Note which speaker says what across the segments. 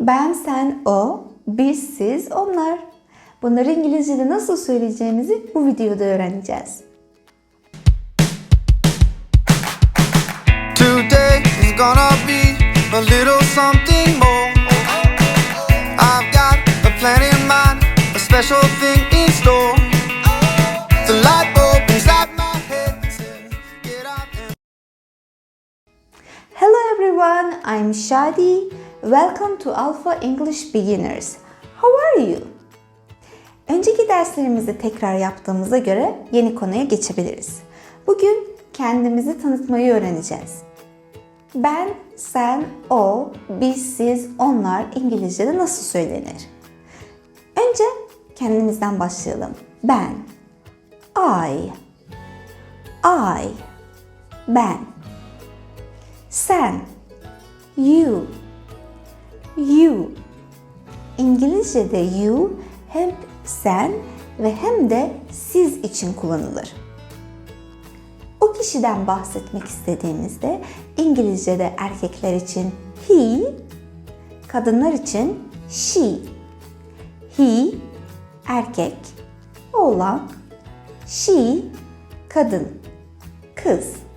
Speaker 1: Ben, sen, o, biz, siz, onlar. Bunları İngilizce'de nasıl söyleyeceğimizi bu videoda öğreneceğiz.
Speaker 2: Today is gonna be a little something more. I've got a plan in mind, a special thing in store. The light bulb inside my head says, Get out and
Speaker 1: Hello everyone, I'm Shadi. Welcome to Alpha English Beginners. How are you? Önceki derslerimizi tekrar yaptığımıza göre yeni konuya geçebiliriz. Bugün kendimizi tanıtmayı öğreneceğiz. Ben, sen, o, biz, siz, onlar İngilizce'de nasıl söylenir? Önce kendimizden başlayalım. Ben, I, I, ben. Sen, you, you. İngilizce'de you hem sen ve hem de siz için kullanılır. O kişiden bahsetmek istediğimizde İngilizce'de erkekler için he, kadınlar için she. He erkek, oğlan, she kadın, kız.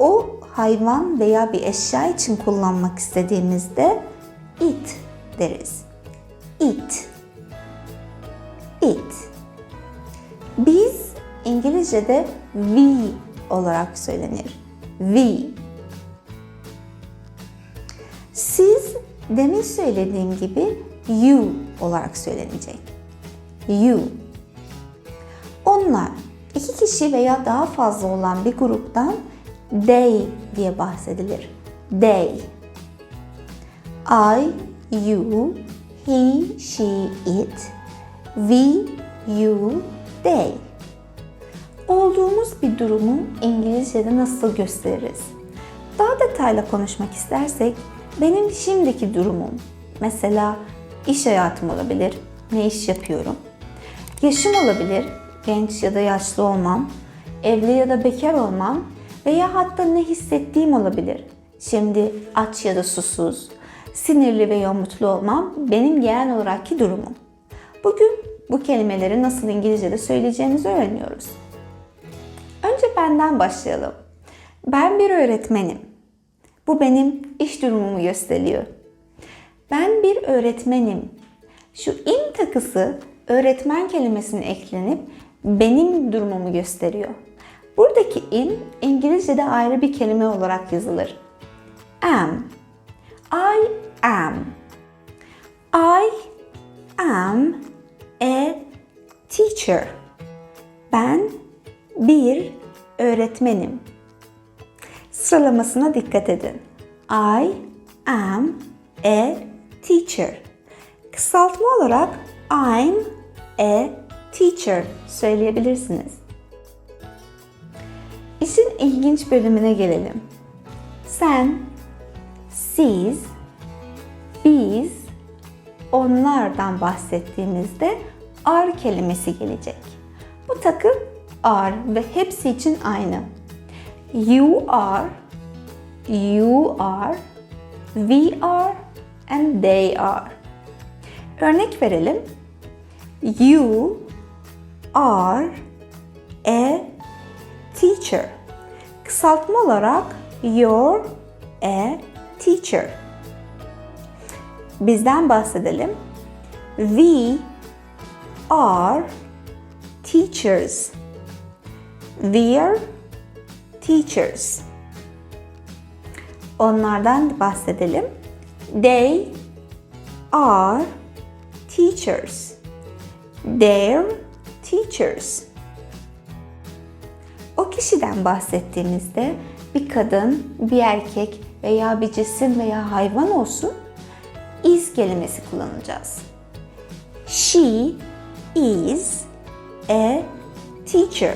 Speaker 1: O hayvan veya bir eşya için kullanmak istediğimizde it deriz. It. It. Biz İngilizce'de we olarak söylenir. We. Siz demin söylediğim gibi you olarak söylenecek. You. Onlar iki kişi veya daha fazla olan bir gruptan they diye bahsedilir. They. I, you, he, she, it, we, you, they. Olduğumuz bir durumu İngilizce'de nasıl gösteririz? Daha detaylı konuşmak istersek benim şimdiki durumum mesela iş hayatım olabilir, ne iş yapıyorum. Yaşım olabilir, genç ya da yaşlı olmam, evli ya da bekar olmam veya hatta ne hissettiğim olabilir. Şimdi aç ya da susuz, sinirli veya mutlu olmam benim genel olarakki durumum. Bugün bu kelimeleri nasıl İngilizce'de söyleyeceğimizi öğreniyoruz. Önce benden başlayalım. Ben bir öğretmenim. Bu benim iş durumumu gösteriyor. Ben bir öğretmenim. Şu in takısı öğretmen kelimesine eklenip benim durumumu gösteriyor. Buradaki in İngilizce'de ayrı bir kelime olarak yazılır. Am. I am. I am a teacher. Ben bir öğretmenim. Sıralamasına dikkat edin. I am a teacher. Kısaltma olarak I'm a teacher söyleyebilirsiniz. İşin ilginç bölümüne gelelim. Sen, siz, biz, onlardan bahsettiğimizde are kelimesi gelecek. Bu takım are ve hepsi için aynı. You are, you are, we are and they are. Örnek verelim. You are a teacher. Kısaltma olarak you're a teacher. Bizden bahsedelim. We are teachers. We are teachers. Onlardan bahsedelim. They are teachers. They're teachers. O kişiden bahsettiğimizde bir kadın, bir erkek veya bir cisim veya hayvan olsun is kelimesi kullanacağız. She is a teacher.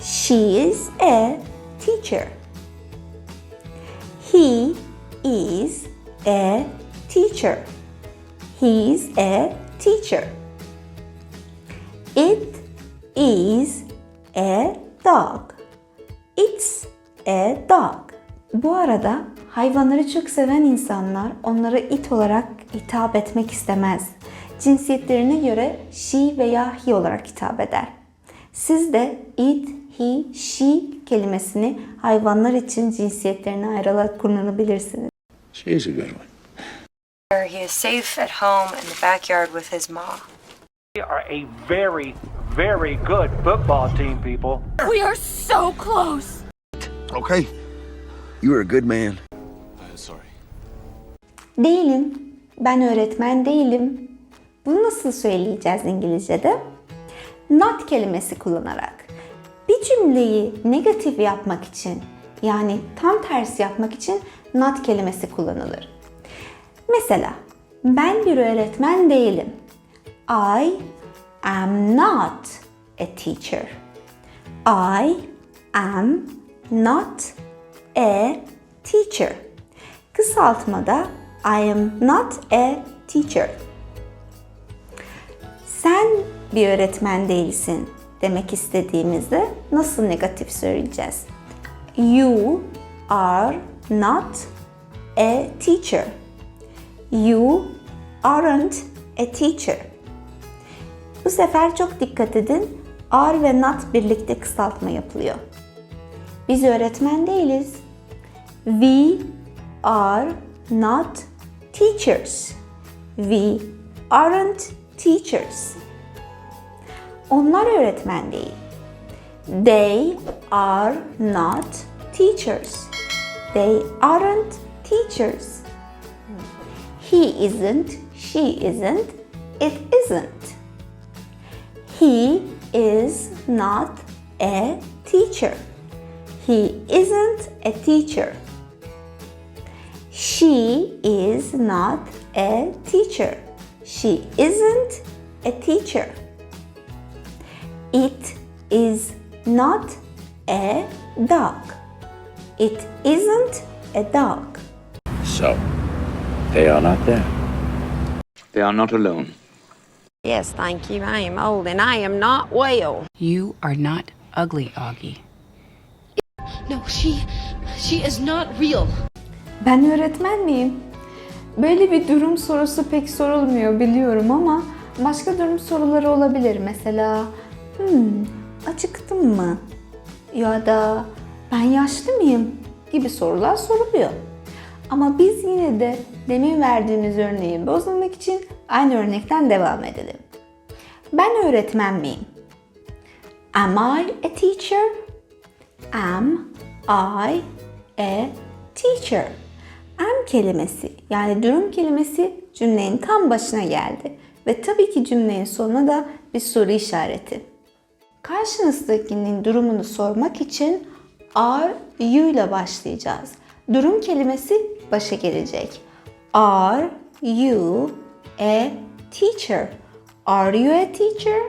Speaker 1: She is a teacher. He is a teacher. He is a teacher. It is. It's a dog. Bu arada hayvanları çok seven insanlar onlara it olarak hitap etmek istemez. Cinsiyetlerine göre she veya he olarak hitap eder. Siz de it, he, she kelimesini hayvanlar için cinsiyetlerine ayrılarak kullanabilirsiniz.
Speaker 3: She's a good one.
Speaker 4: He is safe at home in the backyard with his mom.
Speaker 5: We are a very, very good football team, people.
Speaker 6: We are so close.
Speaker 3: Okay. You are a good man.
Speaker 1: Değilim. Ben öğretmen değilim. Bunu nasıl söyleyeceğiz İngilizce'de? Not kelimesi kullanarak. Bir cümleyi negatif yapmak için yani tam tersi yapmak için not kelimesi kullanılır. Mesela ben bir öğretmen değilim. I am not a teacher. I am not a teacher. Kısaltmada I am not a teacher. Sen bir öğretmen değilsin demek istediğimizde nasıl negatif söyleyeceğiz? You are not a teacher. You aren't a teacher. Bu sefer çok dikkat edin. Are ve not birlikte kısaltma yapılıyor. Biz öğretmen değiliz. We are not teachers. We aren't teachers. Onlar öğretmen değil. They are not teachers. They aren't teachers. He isn't, she isn't, it isn't. He is not a teacher. He isn't a teacher. She is not a teacher. She isn't a teacher. It is not a dog. It isn't a dog.
Speaker 3: So, they are not there.
Speaker 7: They are not alone.
Speaker 6: Yes, thank you. I am old and I am not well.
Speaker 8: You are not ugly, Augie.
Speaker 9: No, she she is not real.
Speaker 1: Ben öğretmen miyim? Böyle bir durum sorusu pek sorulmuyor biliyorum ama başka durum soruları olabilir. Mesela hmm, acıktım mı? Ya da ben yaşlı mıyım? gibi sorular soruluyor. Ama biz yine de demin verdiğimiz örneği bozmamak için aynı örnekten devam edelim. Ben öğretmen miyim? Am I a teacher? Am I a teacher? Am kelimesi yani durum kelimesi cümlenin tam başına geldi. Ve tabii ki cümlenin sonuna da bir soru işareti. Karşınızdakinin durumunu sormak için are you ile başlayacağız. Durum kelimesi başa gelecek. Are you a teacher? Are you a teacher?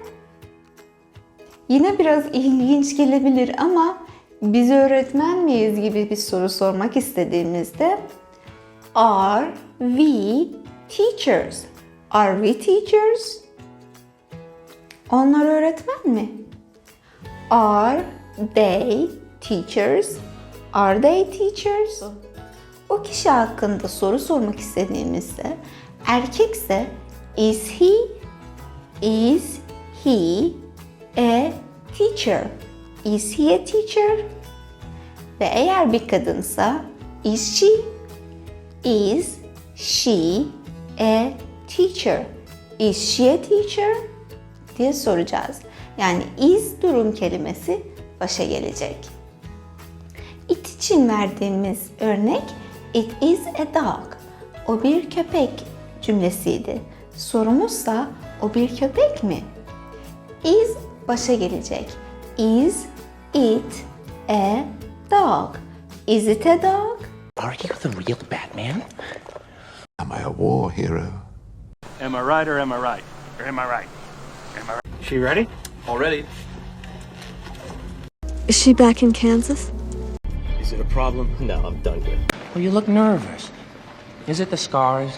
Speaker 1: Yine biraz ilginç gelebilir ama biz öğretmen miyiz gibi bir soru sormak istediğimizde Are we teachers? Are we teachers? Onlar öğretmen mi? Are they teachers? Are they teachers? O kişi hakkında soru sormak istediğimizde erkekse is he is he a teacher? Is he a teacher? Ve eğer bir kadınsa is she is she a teacher? Is she a teacher? diye soracağız. Yani is durum kelimesi başa gelecek. It için verdiğimiz örnek it is a dog. O bir köpek cümlesiydi. Sorumuzsa o bir köpek mi? Is başa gelecek. Is it a dog? Is it a dog?
Speaker 10: Are you the real Batman?
Speaker 3: Am I a war hero?
Speaker 5: Am I right or am I right? Or am I right? Am I right? She ready? All ready.
Speaker 9: Is she back in Kansas?
Speaker 10: Is it a problem? No, I'm done here. Well, you look nervous. Is it the scars?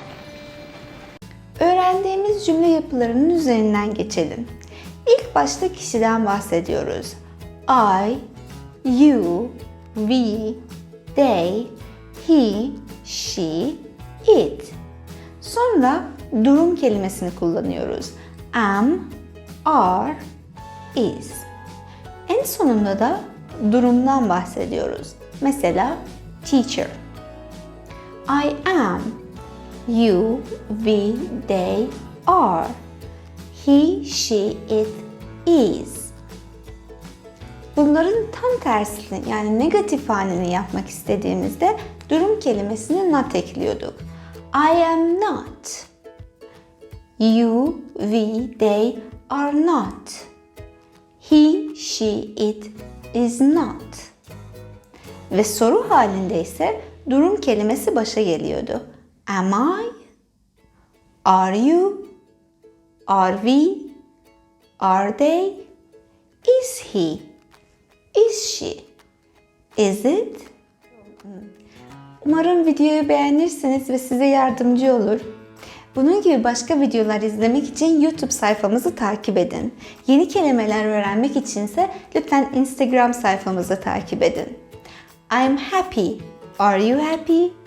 Speaker 1: Öğrendiğimiz cümle yapılarının üzerinden geçelim. İlk başta kişiden bahsediyoruz. I, you, we, they, he, she, it. Sonra durum kelimesini kullanıyoruz. Am, are, is. En sonunda da durumdan bahsediyoruz. Mesela teacher. I am. You, we, they are. He, she, it is. Bunların tam tersini yani negatif halini yapmak istediğimizde durum kelimesini not ekliyorduk. I am not. You, we, they are not. He, she, it is not. Ve soru halinde ise durum kelimesi başa geliyordu. Am I? Are you? Are we? Are they? Is he? Is she? Is it? Umarım videoyu beğenirsiniz ve size yardımcı olur. Bunun gibi başka videolar izlemek için YouTube sayfamızı takip edin. Yeni kelimeler öğrenmek içinse lütfen Instagram sayfamızı takip edin. I'm happy. Are you happy?